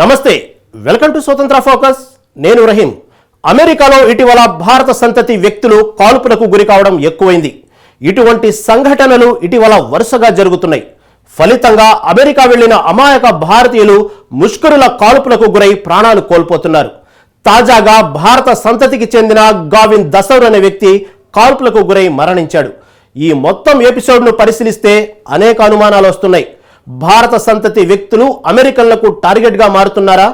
నమస్తే welcome to స్వతంత్ర focus. నేను రహీం. అమెరికాలో ఇటీవల భారత సంతతి వ్యక్తులు కాల్పులకు గురి కావడం ఎక్కువైంది. ఇటువంటి సంఘటనలు ఇటీవల వరుసగా జరుగుతున్నాయి. ఫలితంగా అమెరికా వెళ్ళిన అమాయక భారతీయులు ముష్కరుల కాల్పులకు గురై ప్రాణాలు కోల్పోతున్నారు. తాజాగా భారత సంతతికి చెందిన గావిన్ దసౌర్ అనే వ్యక్తి కాల్పులకు గురై మరణించాడు. ఈ మొత్తం ఎపిసోడ్ను పరిశీలిస్తే అనేక అనుమానాలు వస్తున్నాయి. భారత సంతతి వ్యక్తులు అమెరికన్లకు టార్గెట్గా మారుతున్నారా?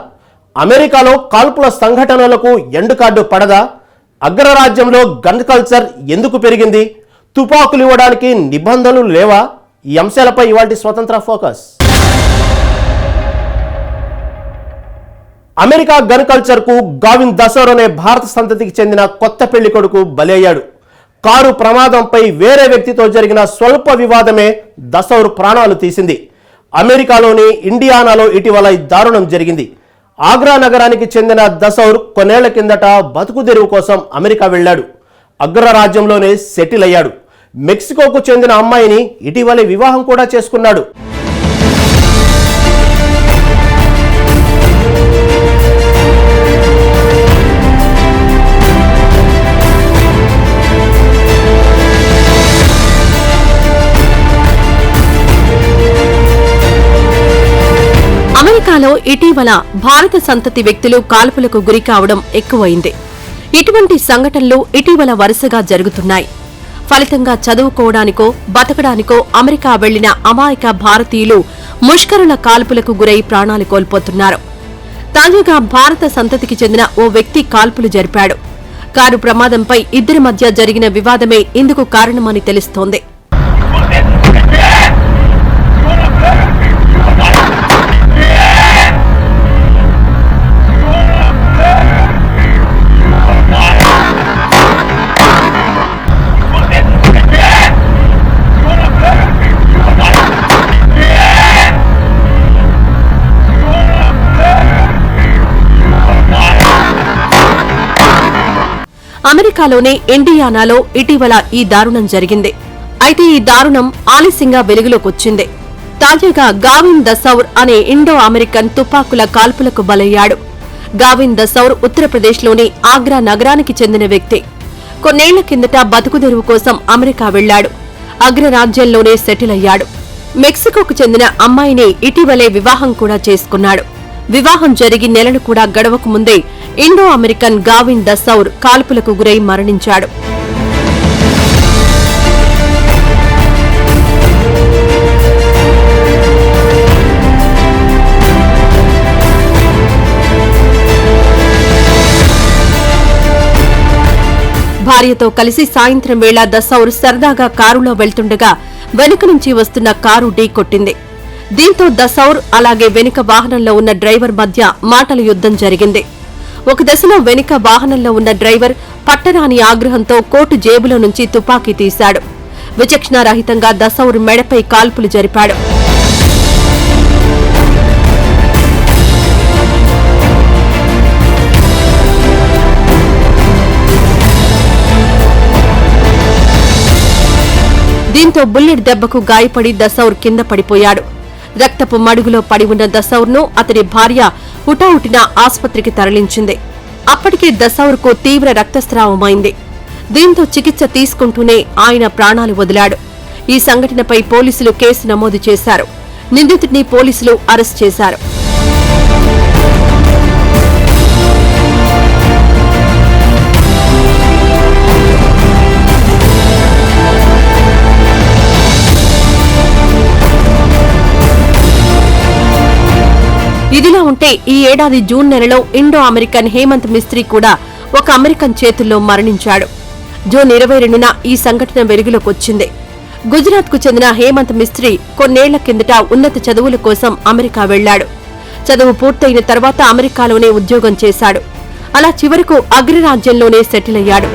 అమెరికాలో కాల్పుల సంఘటనలకు ఎండు కార్డు పడదా? అగ్రరాజ్యంలో గన్ కల్చర్ ఎందుకు పెరిగింది? తుపాకులు ఇవ్వడానికి నిబంధనలు లేవా? ఈ అంశాలపై ఇవాటి స్వతంత్ర ఫోకస్. అమెరికా గన్ కల్చర్కు గావింద్ గావిన్ దసోర్ అనే భారత సంతతికి చెందిన కొత్త పెళ్ళి కొడుకు బలయ్యాడు. కారు ప్రమాదంపై వేరే వ్యక్తితో జరిగిన స్వల్ప వివాదమే దసౌర్ ప్రాణాలు తీసింది. అమెరికాలోని ఇండియానాలో ఇటీవల దారుణం జరిగింది. ఆగ్రా నగరానికి చెందిన దసౌర్ కొన్నేళ్ళ కిందట బతుకు తెరువు కోసం అమెరికా వెళ్ళాడు. అగ్రరాజ్యంలోనే సెటిల్ అయ్యాడు. మెక్సికోకు చెందిన అమ్మాయిని ఇటీవలే వివాహం కూడా చేసుకున్నాడు. అమెరికాలో ఇటీవల భారత సంతతి వ్యక్తులు కాల్పులకు గురి కావడం ఎక్కువైంది. ఇటువంటి సంఘటనలు ఇటీవల వరుసగా జరుగుతున్నాయి. ఫలితంగా చదువుకోవడానికో బతకడానికో అమెరికా వెళ్ళిన అమాయక భారతీయులు ముష్కరుల కాల్పులకు గురై ప్రాణాలు కోల్పోతున్నారు. తాజాగా భారత సంతతికి చెందిన ఓ వ్యక్తి కాల్పులు జరిపాడు. కారు ప్రమాదంపై ఇద్దరి మధ్య జరిగిన వివాదమే ఇందుకు కారణమని తెలుస్తోంది. అమెరికాలోనే ఇండియానాలో ఇటీవల ఈ దారుణం జరిగింది. అయితే ఈ దారుణం ఆలస్యంగా వెలుగులోకొచ్చింది. తాజాగా గావిన్ దసౌర్ అనే ఇండో అమెరికన్ తుపాకుల కాల్పులకు బలయ్యాడు. గావిన్ దసౌర్ ఉత్తరప్రదేశ్లోని ఆగ్రా నగరానికి చెందిన వ్యక్తి. కొన్నేళ్ళ కిందట బతుకుదెరువు కోసం అమెరికా వెళ్ళాడు అగ్రరాజ్యంలోనే సెటిల్ అయ్యాడు. మెక్సికోకు చెందిన అమ్మాయిని ఇటీవలే వివాహం కూడా చేసుకున్నాడు. వివాహం జరిగి నెలలు కూడా గడవక ముందే ఇండో అమెరికన్ గావిన్ దసౌర్ కాల్పులకు గురై మరణించాడు. భార్యతో కలిసి సాయంత్రం వేళ దసౌర్ సరదాగా కారులో వెళ్తుండగా వెనుక నుంచి వస్తున్న కారు ఢీ కొట్టింది. దీంతో దసౌర్ అలాగే వెనుక వాహనంలో ఉన్న డ్రైవర్ మధ్య మాటల యుద్ధం జరిగింది. ఒక దశలో వెనుక వాహనంలో ఉన్న డ్రైవర్ పట్టరాని ఆగ్రహంతో కోటు జేబులో నుంచి తుపాకీ తీశాడు. విచక్షణారహితంగా దసౌర్ మెడపై కాల్పులు జరిపాడు. దీంతో బుల్లెట్ దెబ్బకు గాయపడి దసౌర్ కింద పడిపోయాడు. రక్తపు మడుగులో పడి ఉన్న దసౌర్ను అతడి భార్య హుటాహుటిన ఆసుపత్రికి తరలించింది. అప్పటికే దసౌర్కు తీవ్ర రక్తస్రావమైంది. దీంతో చికిత్స తీసుకుంటూనే ఆయన ప్రాణాలు వదిలాడు. ఈ సంఘటనపై పోలీసులు కేసు నమోదు చేశారు. నిందితుడిని పోలీసులు అరెస్ట్ చేశారు. ఉంటే ఈ ఏడాది జూన్ నెలలో ఇండో అమెరికన్ హేమంత్ మిస్త్రీ కూడా ఒక అమెరికన్ చేతుల్లో మరణించాడు. జూన్ ఇరవై రెండున ఈ సంఘటన వెలుగులోకొచ్చింది. గుజరాత్కు చెందిన హేమంత్ మిస్త్రీ కొన్నేళ్ళ కిందట ఉన్నత చదువుల కోసం అమెరికా వెళ్ళాడు చదువు పూర్తయిన తర్వాత అమెరికాలోనే ఉద్యోగం చేశాడు. అలా చివరకు అగ్రరాజ్యంలోనే సెటిల్ అయ్యాడు.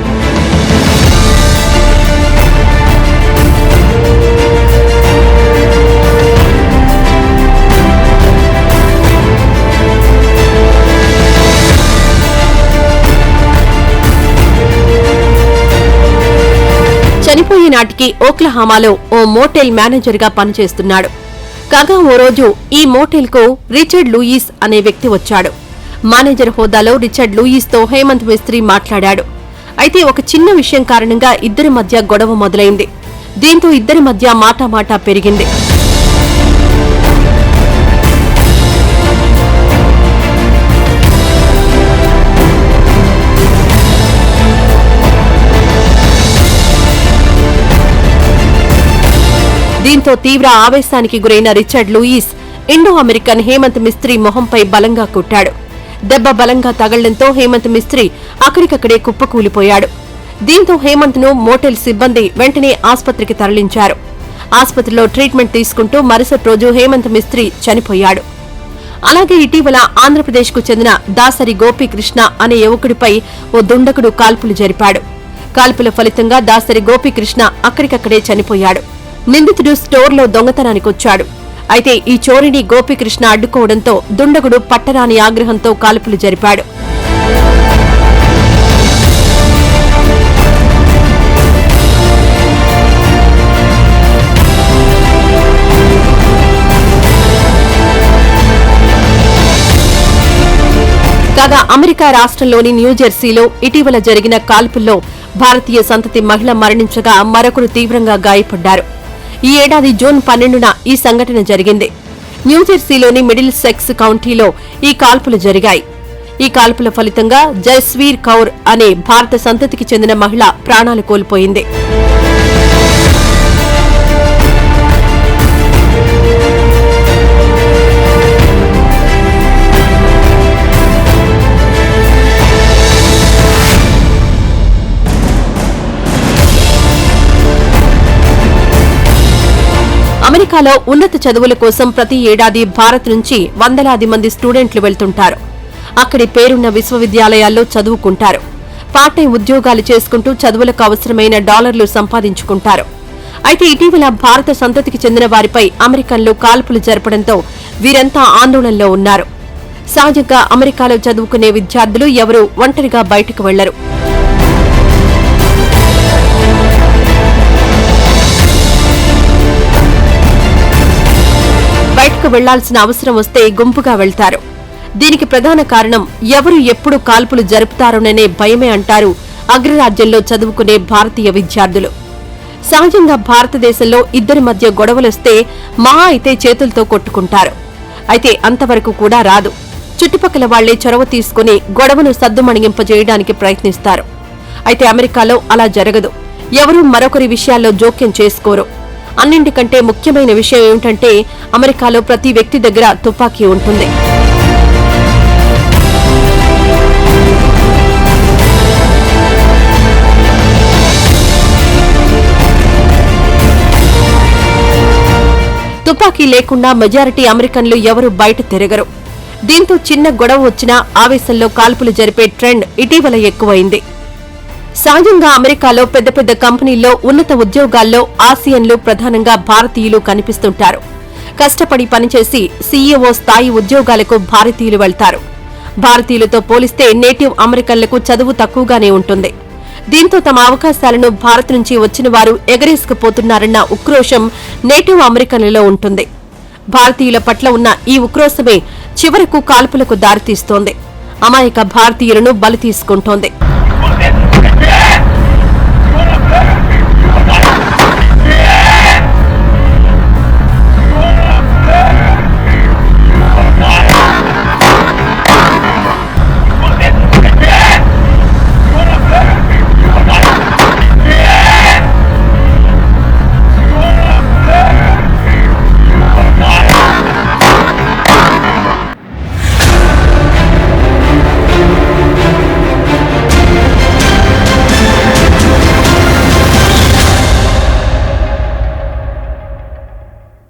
చనిపోయే నాటికి ఓక్లహామాలో ఓ మోటెల్ మేనేజర్గా పనిచేస్తున్నాడు. కాగా ఓ రోజు ఈ మోటెల్కు రిచర్డ్ లూయిస్ అనే వ్యక్తి వచ్చాడు. మేనేజర్ హోదాలో రిచర్డ్ లూయిస్తో హేమంత్ మిస్త్రీ మాట్లాడాడు. అయితే ఒక చిన్న విషయం కారణంగా ఇద్దరి మధ్య గొడవ మొదలైంది. దీంతో ఇద్దరి మధ్య మాటామాటా పెరిగింది. దీంతో తీవ్ర ఆవేశానికి గురైన Richard Lewis Indo American Hemant Mistry మొహంపై బలంగా కొట్టాడు. దెబ్బ బలంగా తగలడంతో హేమంత్ మిస్త్రీ అక్కడికక్కడే కుప్పకూలిపోయాడు. దీంతో హేమంత్ను మోటెల్ సిబ్బంది వెంటనే ఆస్పత్రికి తరలించారు. ఆసుపత్రిలో ట్రీట్మెంట్ తీసుకుంటూ మరుసటి రోజు హేమంత్ మిస్త్రీ చనిపోయాడు. అలాగే ఇటీవల ఆంధ్రప్రదేశ్కు చెందిన దాసరి గోపీకృష్ణ అనే యువకుడిపై ఓ దుండకుడు కాల్పులు జరిపాడు. కాల్పుల ఫలితంగా దాసరి గోపీకృష్ణ అక్కడికక్కడే చనిపోయాడు. నిందితుడు స్టోర్లో దొంగతనానికి వచ్చాడు అయితే ఈ చోరిని గోపికృష్ణ అడ్డుకోవడంతో దుండగుడు పట్టరాని ఆగ్రహంతో కాల్పులు జరిపాడు. కాగా అమెరికా రాష్ట్రంలోని న్యూజెర్సీలో ఇటీవల జరిగిన కాల్పుల్లో భారతీయ సంతతి మహిళ మరణించగా మరొకరు తీవ్రంగా గాయపడ్డారు. ఈ ఏడాది జూన్ పన్నెండున ఈ సంఘటన జరిగింది. న్యూజెర్సీలోని మిడిల్ సెక్స్ కౌంటీలో ఈ కాల్పులు జరిగాయి. ఈ కాల్పుల ఫలితంగా జస్వీర్ కౌర్ అనే భారత సంతతికి చెందిన మహిళ ప్రాణాలు కోల్పోయింది. అమెరికాలో ఉన్నత చదువుల కోసం ప్రతి ఏడాది భారత్ నుంచి వందలాది మంది స్టూడెంట్లు వెళ్తుంటారు. అక్కడి పేరున్న విశ్వవిద్యాలయాల్లో చదువుకుంటారు. పార్ట్ టైం ఉద్యోగాలు చేసుకుంటూ చదువులకు అవసరమైన డాలర్లు సంపాదించుకుంటారు. అయితే ఇటీవల భారత సంతతికి చెందిన వారిపై అమెరికన్లు కాల్పులు జరపడంతో వీరంతా ఆందోళనలో ఉన్నారు. సహజంగా అమెరికాలో చదువుకునే విద్యార్థులు ఎవరూ ఒంటరిగా బయటకు వెళ్ళరు. వెళ్ళాల్సిన అవసరం వస్తే గుంపుగా వెళ్తారు. దీనికి ప్రధాన కారణం ఎవరు ఎప్పుడు కాల్పులు జరుపుతారోననే భయమే అంటారు అగ్రరాజ్యంలో చదువుకునే భారతీయ విద్యార్థులు. సహజంగా భారతదేశంలో ఇద్దరి మధ్య గొడవలొస్తే మహా అయితే చేతులతో కొట్టుకుంటారు. అయితే అంతవరకు కూడా రాదు. చుట్టుపక్కల వాళ్ళే చొరవ తీసుకుని గొడవను సద్దుమణిగింపజేయడానికి ప్రయత్నిస్తారు. అయితే అమెరికాలో అలా జరగదు. ఎవరూ మరొకరి విషయాల్లో జోక్యం చేసుకోరు. అన్నింటికంటే ముఖ్యమైన విషయం ఏమిటంటే అమెరికాలో ప్రతి వ్యక్తి దగ్గర తుపాకీ ఉంటుంది. తుపాకీ లేకుండా మెజారిటీ అమెరికన్లు ఎవరు బయట తిరగరు. దీంతో చిన్న గొడవ వచ్చినా ఆవేశంలో కాల్పులు జరిపే ట్రెండ్ ఇటీవల ఎక్కువైంది. సహజంగా అమెరికాలో పెద్ద పెద్ద కంపెనీల్లో ఉన్నత ఉద్యోగాల్లో ఆసియన్లు ప్రధానంగా భారతీయులు కనిపిస్తుంటారు. కష్టపడి పనిచేసి సీఈఓ స్థాయి ఉద్యోగాలకు భారతీయులు వెళ్తారు. భారతీయులతో పోలిస్తే నేటివ్ అమెరికన్లకు చదువు తక్కువగానే ఉంటుంది. దీంతో తమ అవకాశాలను భారత్ నుంచి వచ్చిన వారు ఎగరేసుకుపోతున్నారన్న ఉక్రోషం నేటివ్ అమెరికన్లలో ఉంటుంది. భారతీయుల పట్ల ఉన్న ఈ ఉక్రోషమే చివరకు కాల్పులకు దారితీస్తోంది. అమాయక భారతీయులను బలి తీసుకుంటోంది.